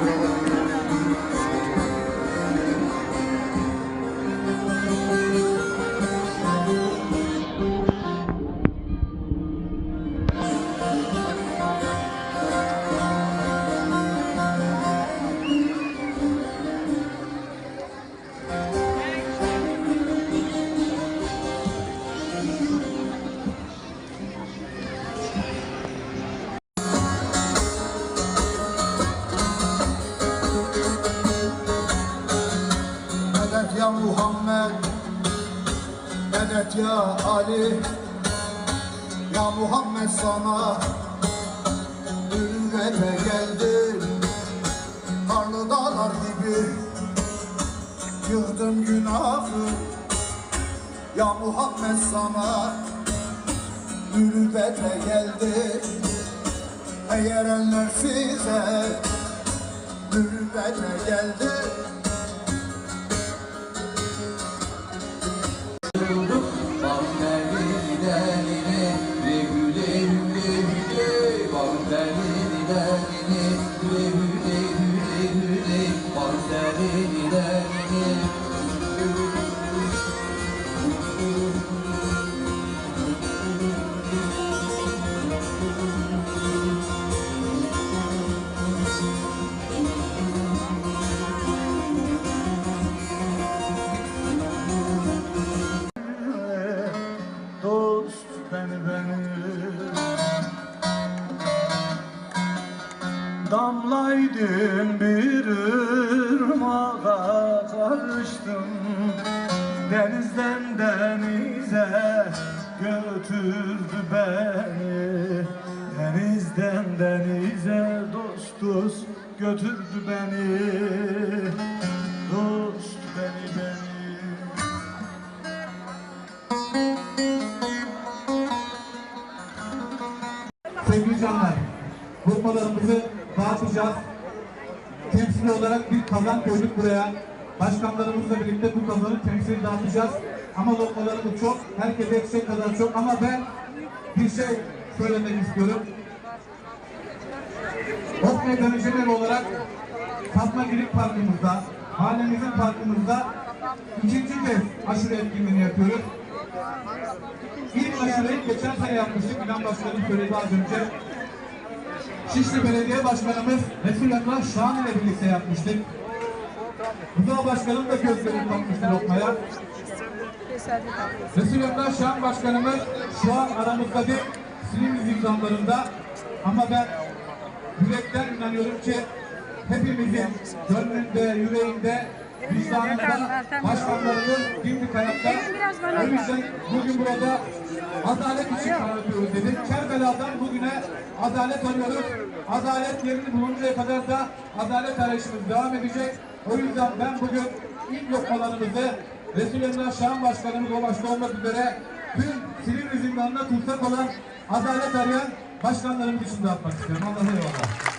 Dios. Ya Ali Ya Muhammed sana Ürvete geldim. Karlı dağlar gibi Yığdım günahı. Ya Muhammed sana Ürvete geldim. Eğer eller size Ürvete geldi beni beni Damlaydın bir ırmağa karıştım. Denizden denize götürdü beni. Denizden denize dost dost götürdü beni. Dost beni beni lokmalarımızı dağıtacağız. Temsili olarak bir kazan koyduk buraya. Başkanlarımızla birlikte bu kazanı temsili dağıtacağız. Ama lokmalarımız çok, herkese yetecek kadar çok. Ama ben bir şey söylemek istiyorum. Ok Meydanı Cener olarak Fatma Girik Parkımızda, mahallemizin parkımızda ikinci kez aşure etkinliğini yapıyoruz. İlk aşureyi geçen sene yapmıştık. İnan Başkanım söyledi az önce. Şişli Belediye Başkanımız Resul Emrah Şahan ile birlikte yapmıştık. Rıza Başkanım da gözlerini takmıştı lokmaya. Resul Emrah Şahan Başkanımız şu an aramızda değil, Silivri zimzamlarında. Ama ben yürekten inanıyorum ki hepimizin gönlünde, yüreğinde, vicdanında başkanlarımız dimdik ayakta. O yüzden bugün burada adalet için arıyoruz dedik. Kerbela'dan bugüne adalet arıyoruz. Adalet yerini buluncaya kadar da adalet arayışımız devam edecek. O yüzden ben bugün ilk lokmalarımızı Resul Emrah Şahan Başkanımız o başta olmak üzere tüm Silivri zindanına tutsak olan adalet arayan başkanlarımız için dağıtmak istiyorum. Allah'a emanet.